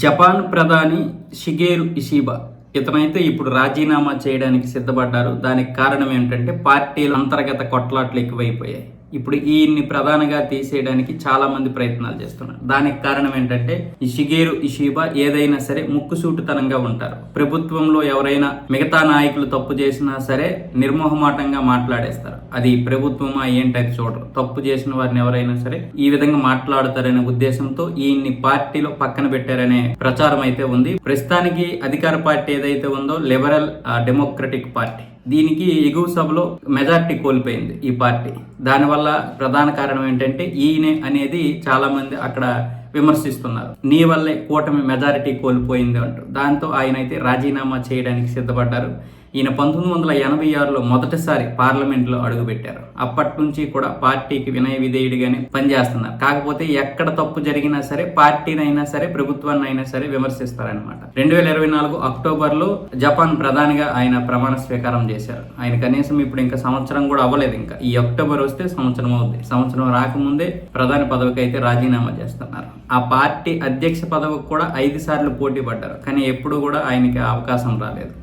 Japan ప్రధాని షిగేరు Ishiba ఇతనైతే ఇప్పుడు రాజీనామా చేయడానికి సిద్ధపడ్డారు. దానికి కారణం ఏంటంటే పార్టీల అంతర్గత కొట్లాట్లు ఎక్కువైపోయాయి. ఇప్పుడు ఈయన్ని ప్రధానంగా తీసేయడానికి చాలా మంది ప్రయత్నాలు చేస్తున్నారు. దానికి కారణం ఏంటంటే ఈ షిగేరు ఇషిబా ఏదైనా సరే ముక్కుసూటుతనంగా ఉంటారు. ప్రభుత్వంలో ఎవరైనా మిగతా నాయకులు తప్పు చేసినా సరే నిర్మోహమాటంగా మాట్లాడేస్తారు. అది ప్రభుత్వమా ఏంటది చూడరు. తప్పు చేసిన వారిని ఎవరైనా సరే ఈ విధంగా మాట్లాడతారనే ఉద్దేశంతో ఈయన్ని పార్టీలో పక్కన పెట్టారనే ప్రచారం అయితే ఉంది. ప్రస్తుతానికి అధికార పార్టీ ఏదైతే ఉందో లిబరల్ డెమోక్రటిక్ పార్టీ. దీనికి ఎగువ సభలో మెజార్టీ కోల్పోయింది ఈ పార్టీ. దానివల్ల ప్రధాన కారణం ఏంటంటే ఈయన అనేది చాలామంది అక్కడ విమర్శిస్తున్నారు. నీ వల్లే కూటమి మెజారిటీ కోల్పోయింది అంటూ. దాంతో ఆయన అయితే రాజీనామా చేయడానికి సిద్ధపడ్డారు. ఈయన పంతొమ్మిది వందల ఎనభై ఆరులో మొదటిసారి పార్లమెంట్లో అడుగుపెట్టారు. అప్పటి నుంచి కూడా పార్టీకి వినయ విధేయుడిగానే పనిచేస్తున్నారు. కాకపోతే ఎక్కడ తప్పు జరిగినా సరే పార్టీనైనా సరే ప్రభుత్వాన్ని అయినా సరే విమర్శిస్తారనమాట రెండు వేల ఇరవై నాలుగు అక్టోబర్లో జపాన్ ప్రధానిగా ఆయన ప్రమాణ స్వీకారం చేశారు. ఆయన కనీసం ఇప్పుడు ఇంకా సంవత్సరం కూడా అవ్వలేదు ఇంకా. ఈ అక్టోబర్ వస్తే సంవత్సరం అవుద్ది. సంవత్సరం రాకముందే ప్రధాని పదవికి అయితే రాజీనామా చేస్తున్నారు. ఆ పార్టీ అధ్యక్ష పదవికి కూడా ఐదు సార్లు పోటీ పడ్డారు. కానీ ఎప్పుడు కూడా ఆయనకి అవకాశం రాలేదు.